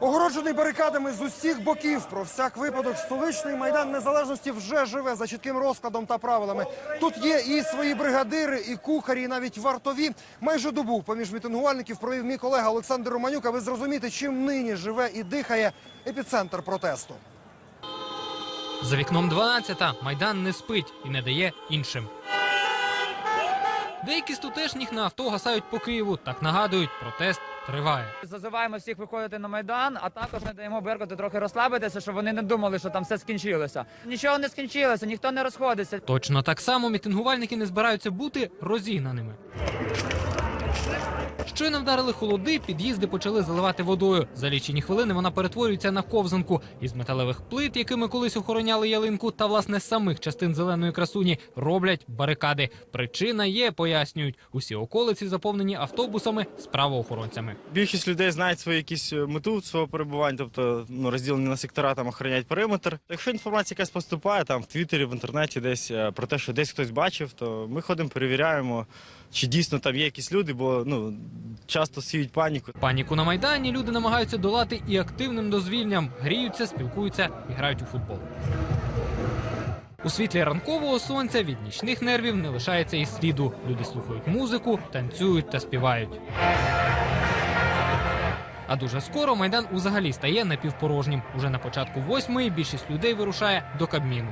Огороджений барикадами з усіх боків. Про всяк випадок столичний майдан незалежності вже живе за чітким розкладом та правилами. Тут є і свої бригадири, і кухарі, і навіть вартові. Майже добу поміж мітингувальників провів мій колега Олександр Романюк, аби зрозуміти, чим нині живе і дихає епіцентр протесту. За вікном 12-та майдан не спить і не дає іншим. Деякі з тутешніх на авто гасають по Києву. Так нагадують, протест триває. Зазиваємо всіх виходити на майдан, а також не даємо Беркуту трохи розслабитися, щоб вони не думали, що там все скінчилося. Нічого не скінчилося, ніхто не розходиться. Точно так само мітингувальники не збираються бути розігнаними. Щойно вдарили холоди, під'їзди почали заливати водою. За лічені хвилини вона перетворюється на ковзанку. Із металевих плит, якими колись охороняли ялинку, та власне самих частин зеленої красуні роблять барикади. Причина є, пояснюють. Усі околиці заповнені автобусами з правоохоронцями. Більшість людей знають свою якісь е, мету свого перебування, тобто ну, розділені на сектора, там охороняють периметр. Якщо інформація якась поступає там в Твіттері, в інтернеті, десь е, про те, що десь хтось бачив, то ми ходимо, перевіряємо, чи дійсно там є якісь люди, бо ну часто сіють паніку. Паніку на майдані люди намагаються долати і активним дозвільням. Гріються, спілкуються і грають у футбол. У світлі ранкового сонця від нічних нервів не лишається і сліду. Люди слухають музику, танцюють та співають. А дуже скоро майдан узагалі стає напівпорожнім. Уже на початку восьмої більшість людей вирушає до Кабміну.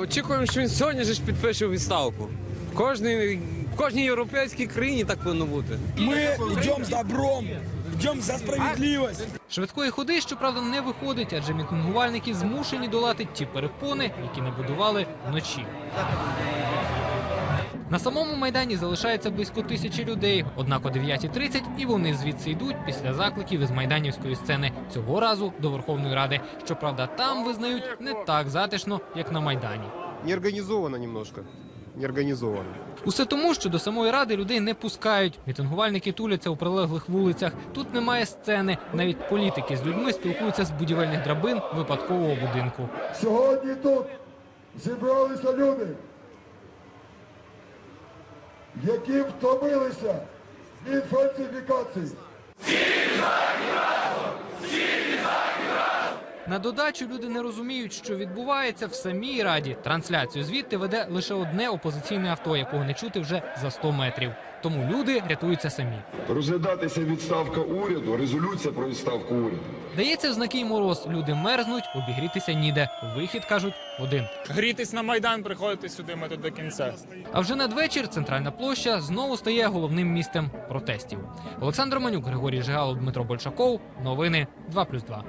Очікуємо, що він сьогодні же ж підпише відставку. Кожний, в кожній європейській країні так повинно бути. Ми йдемо з добром, йдемо за справедливість. Швидкої ходи, щоправда, не виходить, адже мітингувальники змушені долати ті перепони, які не будували вночі. На самому майдані залишається близько тисячі людей. Однак о 9.30 і вони звідси йдуть після закликів із майданівської сцени цього разу до Верховної Ради. Щоправда, там визнають не так затишно, як на майдані. неорганизовано немножко. Неорганизовано. Усе тому, що до самої ради людей не пускають. Мітингувальники туляться у прилеглих вулицях. Тут немає сцени. Навіть політики з людьми спілкуються з будівельних драбин випадкового будинку. Сьогодні тут зібралися люди, які втомилися від фальсифікацій. На додачу люди не розуміють, що відбувається в самій раді. Трансляцію звідти веде лише одне опозиційне авто, якого не чути вже за 100 метрів. Тому люди рятуються самі. Розглядатися відставка уряду, резолюція про відставку уряду. Дається в знаки й мороз. Люди мерзнуть, обігрітися ніде. Вихід кажуть один. Грітись на майдан, приходити сюди. Ми тут до кінця. А вже надвечір центральна площа знову стає головним місцем протестів. Олександр Манюк, Григорій Жигалов, Дмитро Большаков. Новини 2+,2.